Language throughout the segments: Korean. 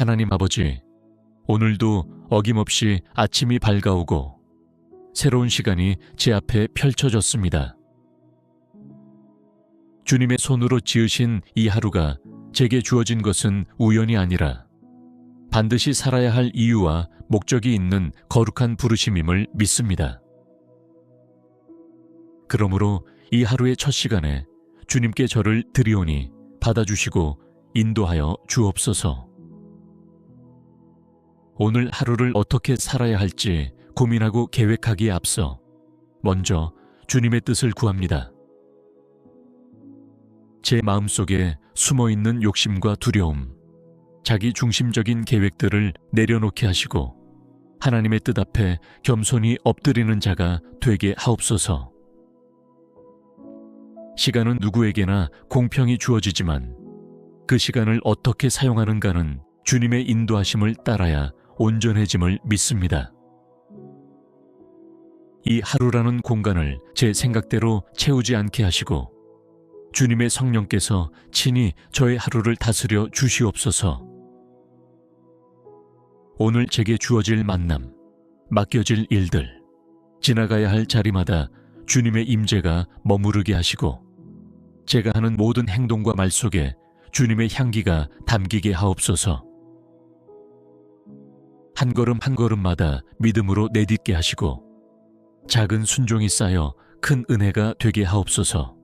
하나님 아버지, 오늘도 어김없이 아침이 밝아오고 새로운 시간이 제 앞에 펼쳐졌습니다. 주님의 손으로 지으신 이 하루가 제게 주어진 것은 우연이 아니라 반드시 살아야 할 이유와 목적이 있는 거룩한 부르심임을 믿습니다. 그러므로 이 하루의 첫 시간에 주님께 저를 드리오니 받아주시고 인도하여 주옵소서. 오늘 하루를 어떻게 살아야 할지 고민하고 계획하기에 앞서 먼저 주님의 뜻을 구합니다. 제 마음 속에 숨어 있는 욕심과 두려움, 자기 중심적인 계획들을 내려놓게 하시고 하나님의 뜻 앞에 겸손히 엎드리는 자가 되게 하옵소서. 시간은 누구에게나 공평히 주어지지만 그 시간을 어떻게 사용하는가는 주님의 인도하심을 따라야 온전해짐을 믿습니다. 이 하루라는 공간을 제 생각대로 채우지 않게 하시고 주님의 성령께서 친히 저의 하루를 다스려 주시옵소서. 오늘 제게 주어질 만남, 맡겨질 일들, 지나가야 할 자리마다 주님의 임재가 머무르게 하시고 제가 하는 모든 행동과 말 속에 주님의 향기가 담기게 하옵소서. 한 걸음 한 걸음마다 믿음으로 내딛게 하시고 작은 순종이 쌓여 큰 은혜가 되게 하옵소서.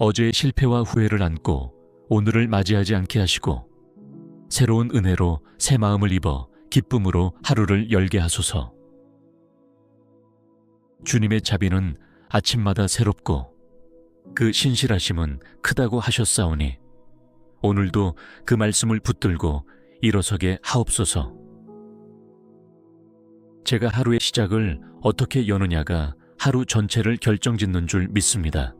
어제의 실패와 후회를 안고 오늘을 맞이하지 않게 하시고 새로운 은혜로 새 마음을 입어 기쁨으로 하루를 열게 하소서. 주님의 자비는 아침마다 새롭고 그 신실하심은 크다고 하셨사오니 오늘도 그 말씀을 붙들고 일어서게 하옵소서. 제가 하루의 시작을 어떻게 여느냐가 하루 전체를 결정짓는 줄 믿습니다.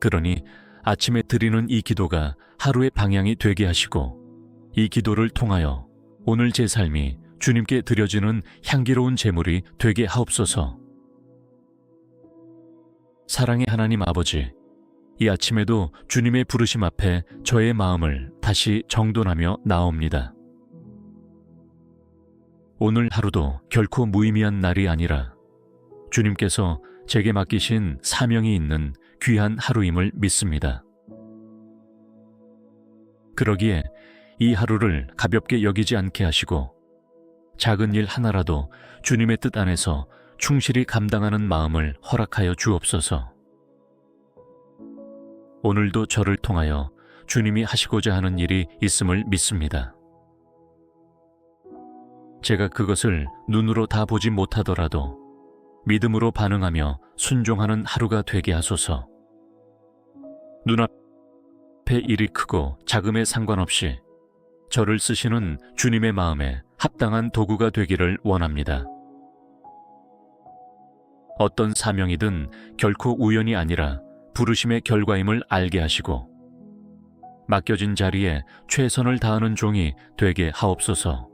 그러니 아침에 드리는 이 기도가 하루의 방향이 되게 하시고 이 기도를 통하여 오늘 제 삶이 주님께 드려지는 향기로운 제물이 되게 하옵소서. 사랑의 하나님 아버지, 이 아침에도 주님의 부르심 앞에 저의 마음을 다시 정돈하며 나옵니다. 오늘 하루도 결코 무의미한 날이 아니라 주님께서 제게 맡기신 사명이 있는 귀한 하루임을 믿습니다. 그러기에 이 하루를 가볍게 여기지 않게 하시고 작은 일 하나라도 주님의 뜻 안에서 충실히 감당하는 마음을 허락하여 주옵소서. 오늘도 저를 통하여 주님이 하시고자 하는 일이 있음을 믿습니다. 제가 그것을 눈으로 다 보지 못하더라도 믿음으로 반응하며 순종하는 하루가 되게 하소서. 눈앞의 일이 크고 작음에 상관없이 저를 쓰시는 주님의 마음에 합당한 도구가 되기를 원합니다. 어떤 사명이든 결코 우연이 아니라 부르심의 결과임을 알게 하시고 맡겨진 자리에 최선을 다하는 종이 되게 하옵소서.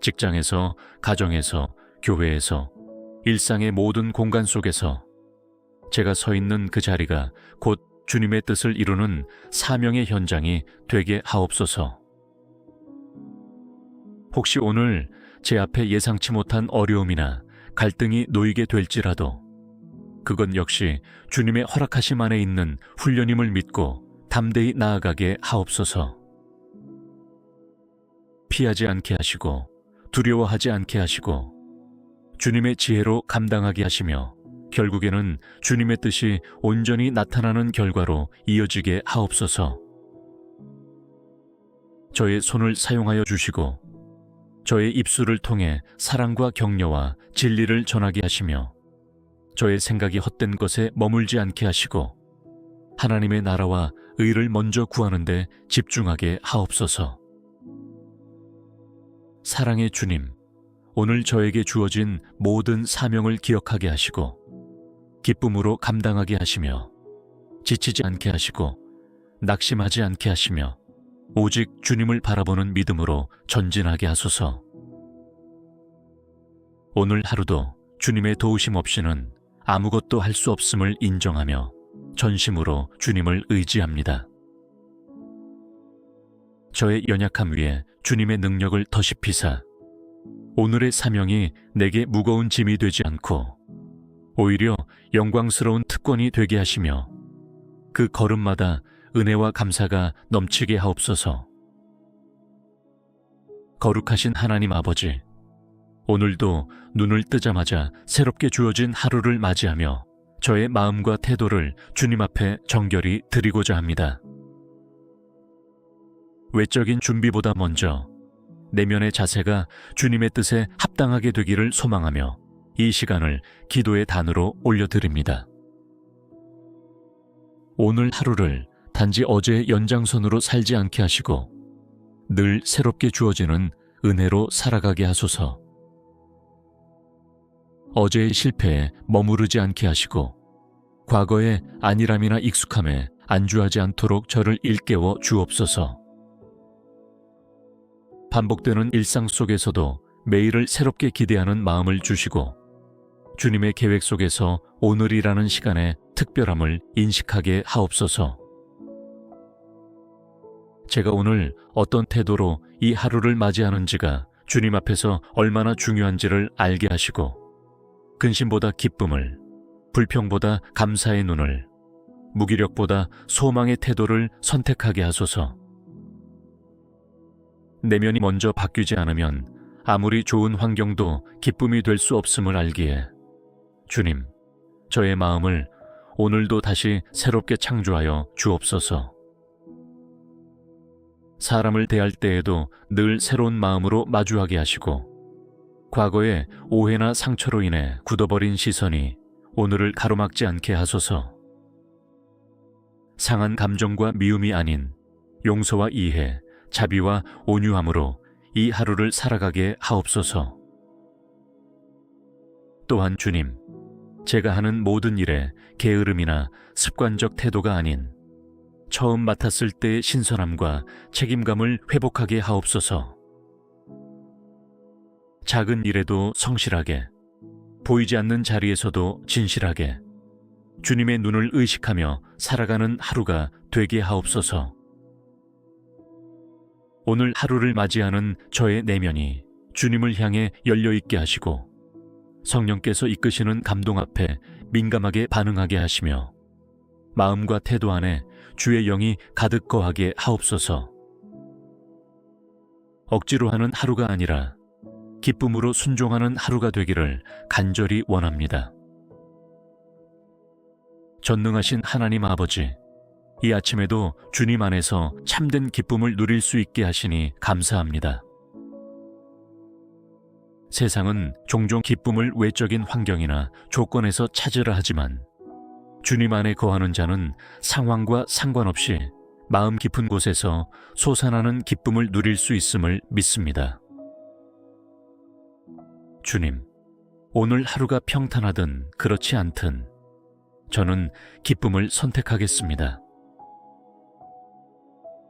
직장에서, 가정에서, 교회에서, 일상의 모든 공간 속에서 제가 서 있는 그 자리가 곧 주님의 뜻을 이루는 사명의 현장이 되게 하옵소서. 혹시 오늘 제 앞에 예상치 못한 어려움이나 갈등이 놓이게 될지라도 그건 역시 주님의 허락하심 안에 있는 훈련임을 믿고 담대히 나아가게 하옵소서. 피하지 않게 하시고 두려워하지 않게 하시고 주님의 지혜로 감당하게 하시며 결국에는 주님의 뜻이 온전히 나타나는 결과로 이어지게 하옵소서. 저의 손을 사용하여 주시고 저의 입술을 통해 사랑과 격려와 진리를 전하게 하시며 저의 생각이 헛된 것에 머물지 않게 하시고 하나님의 나라와 의를 먼저 구하는데 집중하게 하옵소서. 사랑의 주님, 오늘 저에게 주어진 모든 사명을 기억하게 하시고 기쁨으로 감당하게 하시며 지치지 않게 하시고 낙심하지 않게 하시며 오직 주님을 바라보는 믿음으로 전진하게 하소서. 오늘 하루도 주님의 도우심 없이는 아무것도 할 수 없음을 인정하며 전심으로 주님을 의지합니다. 저의 연약함 위에 주님의 능력을 더십히사 오늘의 사명이 내게 무거운 짐이 되지 않고 오히려 영광스러운 특권이 되게 하시며 그 걸음마다 은혜와 감사가 넘치게 하옵소서. 거룩하신 하나님 아버지, 오늘도 눈을 뜨자마자 새롭게 주어진 하루를 맞이하며 저의 마음과 태도를 주님 앞에 정결히 드리고자 합니다. 외적인 준비보다 먼저 내면의 자세가 주님의 뜻에 합당하게 되기를 소망하며 이 시간을 기도의 단으로 올려드립니다. 오늘 하루를 단지 어제의 연장선으로 살지 않게 하시고 늘 새롭게 주어지는 은혜로 살아가게 하소서. 어제의 실패에 머무르지 않게 하시고 과거의 안일함이나 익숙함에 안주하지 않도록 저를 일깨워 주옵소서. 반복되는 일상 속에서도 매일을 새롭게 기대하는 마음을 주시고 주님의 계획 속에서 오늘이라는 시간의 특별함을 인식하게 하옵소서. 제가 오늘 어떤 태도로 이 하루를 맞이하는지가 주님 앞에서 얼마나 중요한지를 알게 하시고 근심보다 기쁨을, 불평보다 감사의 눈을, 무기력보다 소망의 태도를 선택하게 하소서. 내면이 먼저 바뀌지 않으면 아무리 좋은 환경도 기쁨이 될 수 없음을 알기에 주님, 저의 마음을 오늘도 다시 새롭게 창조하여 주옵소서. 사람을 대할 때에도 늘 새로운 마음으로 마주하게 하시고 과거의 오해나 상처로 인해 굳어버린 시선이 오늘을 가로막지 않게 하소서. 상한 감정과 미움이 아닌 용서와 이해, 자비와 온유함으로 이 하루를 살아가게 하옵소서. 또한 주님, 제가 하는 모든 일에 게으름이나 습관적 태도가 아닌 처음 맡았을 때의 신선함과 책임감을 회복하게 하옵소서. 작은 일에도 성실하게, 보이지 않는 자리에서도 진실하게, 주님의 눈을 의식하며 살아가는 하루가 되게 하옵소서. 오늘 하루를 맞이하는 저의 내면이 주님을 향해 열려있게 하시고, 성령께서 이끄시는 감동 앞에 민감하게 반응하게 하시며, 마음과 태도 안에 주의 영이 가득 거하게 하옵소서. 억지로 하는 하루가 아니라 기쁨으로 순종하는 하루가 되기를 간절히 원합니다. 전능하신 하나님 아버지, 이 아침에도 주님 안에서 참된 기쁨을 누릴 수 있게 하시니 감사합니다. 세상은 종종 기쁨을 외적인 환경이나 조건에서 찾으라 하지만 주님 안에 거하는 자는 상황과 상관없이 마음 깊은 곳에서 솟아나는 기쁨을 누릴 수 있음을 믿습니다. 주님, 오늘 하루가 평탄하든 그렇지 않든 저는 기쁨을 선택하겠습니다.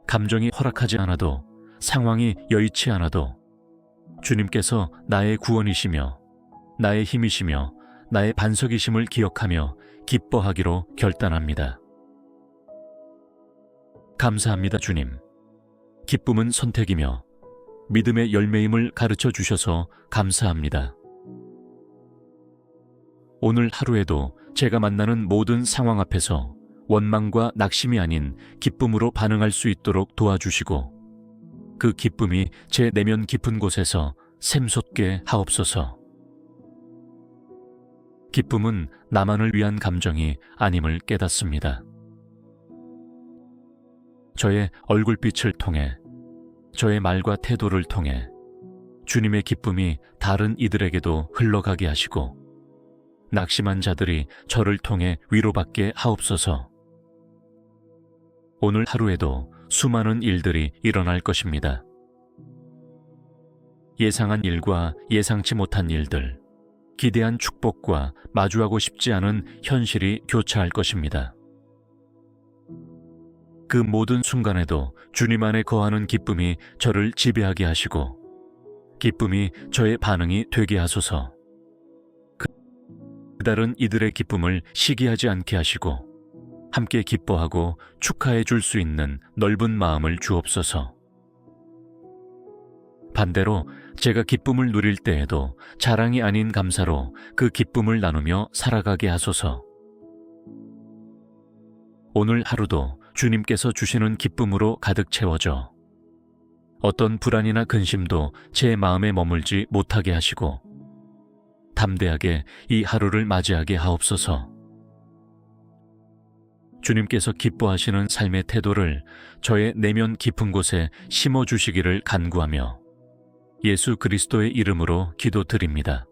감정이 허락하지 않아도 상황이 여의치 않아도 주님께서 나의 구원이시며 나의 힘이시며 나의 반석이심을 기억하며 기뻐하기로 결단합니다. 감사합니다, 주님. 기쁨은 선택이며 믿음의 열매임을 가르쳐 주셔서 감사합니다. 오늘 하루에도 제가 만나는 모든 상황 앞에서 원망과 낙심이 아닌 기쁨으로 반응할 수 있도록 도와주시고 그 기쁨이 제 내면 깊은 곳에서 샘솟게 하옵소서. 기쁨은 나만을 위한 감정이 아님을 깨닫습니다. 저의 얼굴빛을 통해, 저의 말과 태도를 통해 주님의 기쁨이 다른 이들에게도 흘러가게 하시고, 낙심한 자들이 저를 통해 위로받게 하옵소서. 오늘 하루에도 수많은 일들이 일어날 것입니다. 예상한 일과 예상치 못한 일들, 기대한 축복과 마주하고 싶지 않은 현실이 교차할 것입니다. 그 모든 순간에도 주님 안에 거하는 기쁨이 저를 지배하게 하시고, 기쁨이 저의 반응이 되게 하소서. 그 다른 이들의 기쁨을 시기하지 않게 하시고, 함께 기뻐하고 축하해 줄 수 있는 넓은 마음을 주옵소서. 반대로 제가 기쁨을 누릴 때에도 자랑이 아닌 감사로 그 기쁨을 나누며 살아가게 하소서. 오늘 하루도 주님께서 주시는 기쁨으로 가득 채워져 어떤 불안이나 근심도 제 마음에 머물지 못하게 하시고 담대하게 이 하루를 맞이하게 하옵소서. 주님께서 기뻐하시는 삶의 태도를 저의 내면 깊은 곳에 심어 주시기를 간구하며 예수 그리스도의 이름으로 기도드립니다.